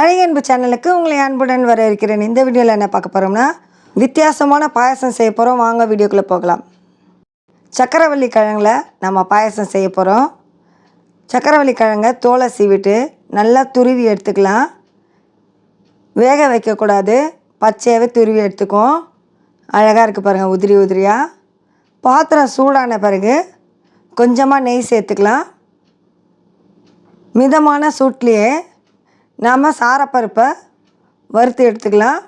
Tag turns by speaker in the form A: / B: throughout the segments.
A: அழகன்பு சேனலுக்கு உங்களை அன்புடன் வர இருக்கிறேன் இந்த வீடியோவில் என்ன பார்க்க போகிறோம்னா வித்தியாசமான பாயசம் செய்ய போகிறோம் வாங்க வீடியோக்குள்ளே போகலாம். சக்கரவள்ளி கிழங்குல நம்ம பாயசம் செய்ய போகிறோம் சக்கரவள்ளி கிழங்கை தோலை சீவிட்டு நல்லா துருவி எடுத்துக்கலாம். வேக வைக்கக்கூடாது பச்சையாகவே துருவி எடுத்துக்கும் அழகாக இருக்குது பாருங்கள் உதிரி உதிரியாக பாத்திரம் சூடான பிறகு கொஞ்சமாக நெய் சேர்த்துக்கலாம். மிதமான சூட்லேயே நாம் சாரப்பருப்பை வறுத்து எடுத்துக்கலாம்.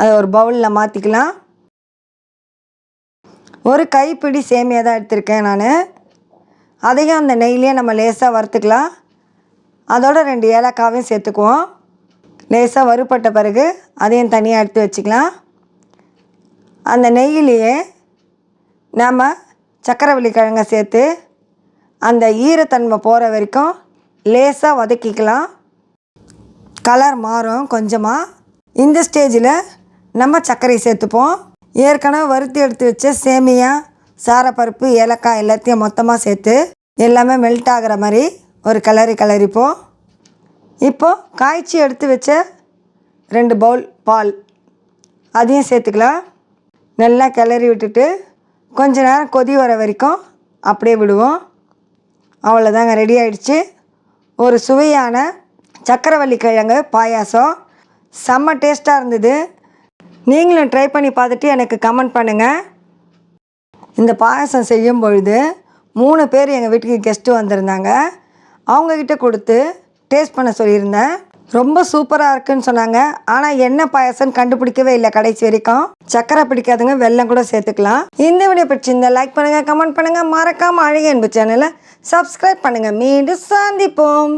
A: அதை ஒரு பவுலில் மாற்றிக்கலாம் ஒரு கைப்பிடி சேமியா தான் எடுத்திருக்கேன் நான். அதையும் அந்த நெய்லேயே நம்ம லேசாக வறுத்துக்கலாம். அதோட ரெண்டு ஏலக்காவையும் சேர்த்துக்குவோம். லேசாக வறுப்பட்ட பிறகு அதையும் தனியாக எடுத்து வச்சுக்கலாம். அந்த நெய்யிலேயே நாம் சக்கரவள்ளி கிழங்கை சேர்த்து அந்த ஈரத்தன்மை போகிற வரைக்கும் லேசாக வதக்கிக்கலாம். கலர் மாறும் கொஞ்சமாக இந்த ஸ்டேஜில் நம்ம சர்க்கரை சேர்த்துப்போம். ஏற்கனவே வறுத்து எடுத்து வச்ச சேமியா சாரப்பருப்பு ஏலக்காய் எல்லாத்தையும் மொத்தமாக சேர்த்து எல்லாமே மெல்ட் ஆகிற மாதிரி ஒரு கிளறி கிளறிப்போம் இப்போது காய்ச்சி எடுத்து வச்ச ரெண்டு பவுல் பால். அதையும் சேர்த்துக்கலாம். நல்லா கிளறி விட்டுட்டு கொஞ்ச நேரம் கொதி வர வரைக்கும் அப்படியே விடுவோம். அவ்வளோதாங்க ரெடி ஆயிடுச்சு. ஒரு சுவையான சக்கரவள்ளி கிழங்கு பாயாசம். செம்ம டேஸ்ட்டாக இருந்தது. நீங்களும் ட்ரை பண்ணி பார்த்துட்டு எனக்கு கமெண்ட் பண்ணுங்கள் இந்த பாயாசம் செய்யும் பொழுது மூணு பேர் எங்கள் வீட்டுக்கு கெஸ்ட்டு வந்திருந்தாங்க. அவங்கக்கிட்ட கொடுத்து டேஸ்ட் பண்ண சொல்லியிருந்தேன். ரொம்ப சூப்பராக இருக்குன்னு சொன்னாங்க. ஆனால் என்ன பாயாசம்னு கண்டுபிடிக்கவே இல்லை கடைசி வரைக்கும். சக்கரை பிடிக்காதுங்க வெள்ளம் கூட சேர்த்துக்கலாம். இந்த வீடியோ பிடிச்சிருந்தா லைக் பண்ணுங்கள் கமெண்ட் பண்ணுங்கள் மறக்காமல் அழகு என்பது சேனலை சப்ஸ்கிரைப் பண்ணுங்கள் மீண்டும் சந்திப்போம்.